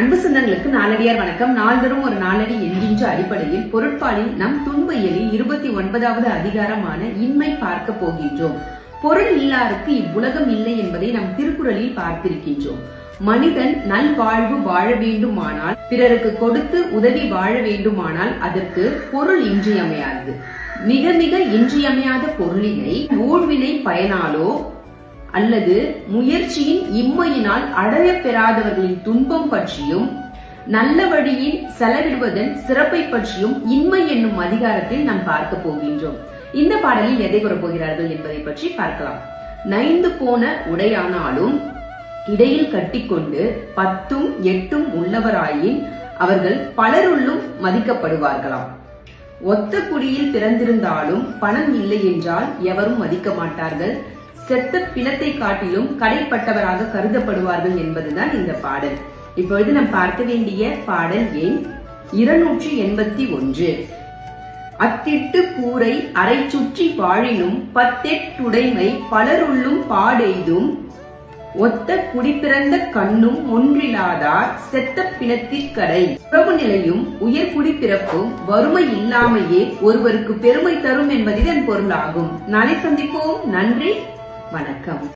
அன்பு சொந்தங்களுக்கு நாளடியார் வணக்கம். நாள்தோறும் ஒரு நாளடி என்கின்ற அடிப்படையில் பொருட்பாலில் நம் துன்பியலில் இருபத்தி ஒன்பதாவது அதிகாரமான இன்மை பார்க்க போகின்றோம். பொருள் இல்லாருக்கு இவ்வுலகம் இல்லை என்பதை நம் திருக்குறளில் பார்த்திருக்கின்றோம். மனிதன் நல் வாழ்வு வாழ வேண்டுமானால் பிறருக்கு கொடுத்து உதவி வாழ வேண்டுமானால் அதற்கு பொருள் இன்றியமையாது மிக மிக இன்றியமையாத பொருளினை ஊழ்வினை பயனாலோ அல்லது முயற்சியின் இம்மையினால் அடையப் பெறாதவர்களின் துன்பம் பற்றியும் நல்ல வழியில் செலவிடுவதன் சிறப்பை பற்றியும் இன்மை என்னும் அதிகாரத்தில் நாம் பார்க்க போகின்றோம். இந்த பாடலில் எதை கூறப்போகிறார்கள் என்பதை பற்றி பார்க்கலாம். நைந்து போன உடையானாலும் இடையில் கட்டிக்கொண்டு பத்தும் எட்டும் உள்ளவராயின் அவர்கள் பலருள்ளும் மதிக்கப்படுவார்களாம். ஒத்த குடியில் பிறந்திருந்தாலும் பணம் இல்லை என்றால் எவரும் மதிக்க மாட்டார்கள். செத்த பிணத்தை காட்டிலும் கடைப்பட்டவராக கருதப்படுவார்கள் என்பதுதான் இந்த பாடல். இப்பொழுது நாம் பார்க்க வேண்டிய பாடல் எண் இருநூற்றி எண்பத்தி ஒன்று. அத்திட்டு கூரை அரை சுற்றி வாழினும் பத்தெட்டுடைமை பலருள்ளும் பாடெய்தும் ஒத்த குடிப்பிறந்த கண்ணும் ஒன்றிலாதார் செத்த பிணத்திற்கடை உறவு நிலையும் உயர் குடிப்பிறப்பும் வறுமை இல்லாமையே ஒருவருக்கு பெருமை தரும் என்பது இதன் பொருளாகும். நாளை சந்திப்போம். நன்றி. வணக்கம்.